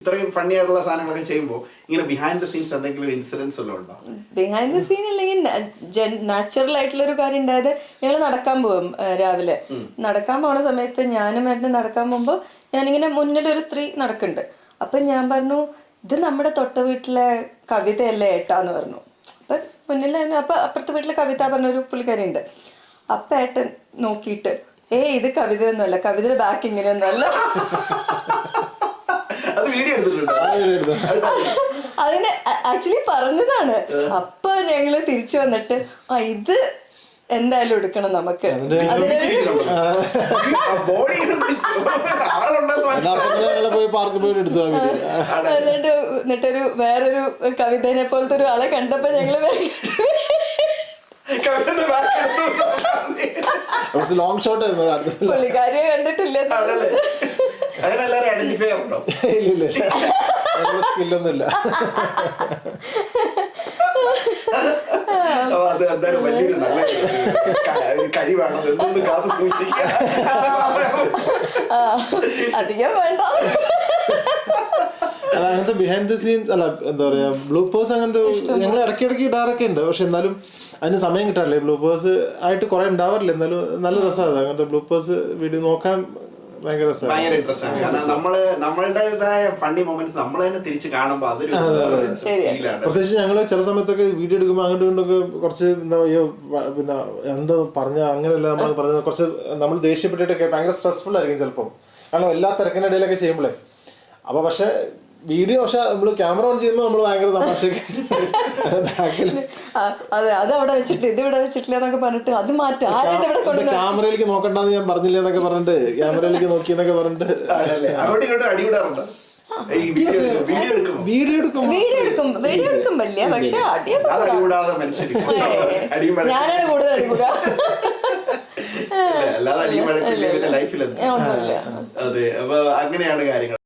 ഇത്രയും ഫണ്ണി ആയിട്ടുള്ള സാധനങ്ങളൊക്കെ ചെയ്യുമ്പോൾ ഇങ്ങനെ ബിഹൈൻഡ് ദ സീൻസ് എന്തെങ്കിലും ഇൻസിഡൻസ് വല്ലതും ഉണ്ടോ? ബിഹൈൻഡ് ദ സീൻ അല്ലെങ്കിൽ നാച്ചുറൽ ആയിട്ടുള്ള ഒരു കാര്യം ഉണ്ടായത് ഞങ്ങൾ നടക്കാൻ പോകും രാവിലെ. നടക്കാൻ പോണ സമയത്ത് ഞാനും ഏട്ടനും നടക്കാൻ പോകുമ്പോൾ ഞാനിങ്ങനെ മുന്നിൽ ഒരു സ്ത്രീ നടക്കുന്നുണ്ട്. അപ്പം ഞാൻ പറഞ്ഞു ഇത് നമ്മുടെ തൊട്ട വീട്ടിലെ കവിതയല്ലേ ഏട്ടാന്ന് പറഞ്ഞു. അപ്പം മുന്നിൽ അപ്പം അപ്പുറത്തെ വീട്ടിലെ കവിത പറഞ്ഞൊരു പുള്ളിക്കാരി ഉണ്ട് അപ്പം ഏട്ടൻ നോക്കിയിട്ട് ഏയ് ഇത് കവിതയൊന്നുമല്ല. കവിതയുടെ ബാക്ക് ഇങ്ങനെയൊന്നുമല്ല. വീഡിയോ എടുത്തിട്ടുണ്ട്. അതിന് ആക്ച്വലി പറഞ്ഞതാണ്. അപ്പൊ ഞങ്ങൾ തിരിച്ചു വന്നിട്ട് ആ ഇത് എന്തായാലും എടുക്കണം നമുക്ക്. എന്നിട്ട് എന്നിട്ടൊരു വേറൊരു കവിതനെ പോലത്തെ ഒരു ആളെ കണ്ടപ്പോ ഞങ്ങൾ. ലോങ് ഷോട്ട് പുള്ളിക്കാരിയെ കണ്ടിട്ടില്ല ഇല്ല ഇല്ല ഞങ്ങളുടെ സ്കില്ലൊന്നും ഇല്ല അപ്പൊ അത് എന്തായാലും വലിയൊരു നല്ല കഴിവാണ്. കാത്തു അധികം വേണ്ട. അല്ല അങ്ങനത്തെ ബിഹൈൻഡ് ദ സീൻസ് അല്ല എന്താ പറയാ ബ്ലൂപ്പേഴ്സ് അങ്ങനത്തെ ഞങ്ങൾ ഇടയ്ക്കിടയ്ക്ക് ഇടാറൊക്കെ ഉണ്ട്. പക്ഷെ എന്നാലും അതിന് സമയം കിട്ടാറില്ലേ. ബ്ലൂപ്പേഴ്സ് ആയിട്ട് കുറെ ഉണ്ടാവാറില്ല. എന്നാലും നല്ല രസമാണ് അങ്ങനത്തെ ബ്ലൂപ്പേഴ്സ് വീഡിയോ നോക്കാൻ ഭയങ്കര രസമാണ് ഭയങ്കര ഇൻട്രസ്റ്റ് ആണ് കാരണം നമ്മൾ നമ്മളുടേതായ ഫണ്ണി മൊമെന്റ്സ് നമ്മൾ തന്നെ തിരിച്ച് കാണുമ്പോ അതൊരു ഫീലാണ് പ്രത്യേകിച്ച് ഞങ്ങൾ ചില സമയത്തൊക്കെ വീഡിയോ എടുക്കുമ്പോൾ അങ്ങോട്ടും ഇങ്ങോട്ടൊക്കെ കുറച്ച് എന്താ അയ്യോ പിന്നെ എന്താ പറഞ്ഞ അങ്ങനെയല്ല നമ്മൾ പറഞ്ഞ കുറച്ച് നമ്മൾ ദേഷ്യപ്പെട്ടിട്ടൊക്കെ ഭയങ്കര സ്ട്രെസ്ഫുൾ ആയിരിക്കും ചിലപ്പോൾ കാരണം എല്ലാ തിരക്കിനിടയിലൊക്കെ ഇടയിലൊക്കെ ചെയ്യുമ്പോഴേ അപ്പൊ പക്ഷെ വീഡിയോ പക്ഷെ നമ്മൾ ക്യാമറ ഓൺ ചെയ്യുമ്പോൾ നമ്മൾ ഭയങ്കര അതെ അത് അവിടെ വെച്ചിട്ട് ഇത് ഇവിടെ വെച്ചിട്ടില്ല എന്നൊക്കെ പറഞ്ഞിട്ട് അത് മാറ്റാം. ക്യാമറയിലേക്ക് നോക്കണ്ടെന്ന് ഞാൻ പറഞ്ഞില്ല എന്നൊക്കെ പറഞ്ഞിട്ട് ക്യാമറയിലേക്ക് നോക്കി എന്നൊക്കെ പറഞ്ഞിട്ട്. വീഡിയോ വീഡിയോ എടുക്കുമ്പോ? വീഡിയോ എടുക്കും വീഡിയോ എടുക്കും വലിയ എടുക്കുമ്പല്ലേ പക്ഷെ. ഞാനാണ് കൂടുതൽ അടിപൊളി അല്ലാതെ ഒന്നുമില്ല. അതെ അപ്പൊ അങ്ങനെയാണ് കാര്യങ്ങൾ.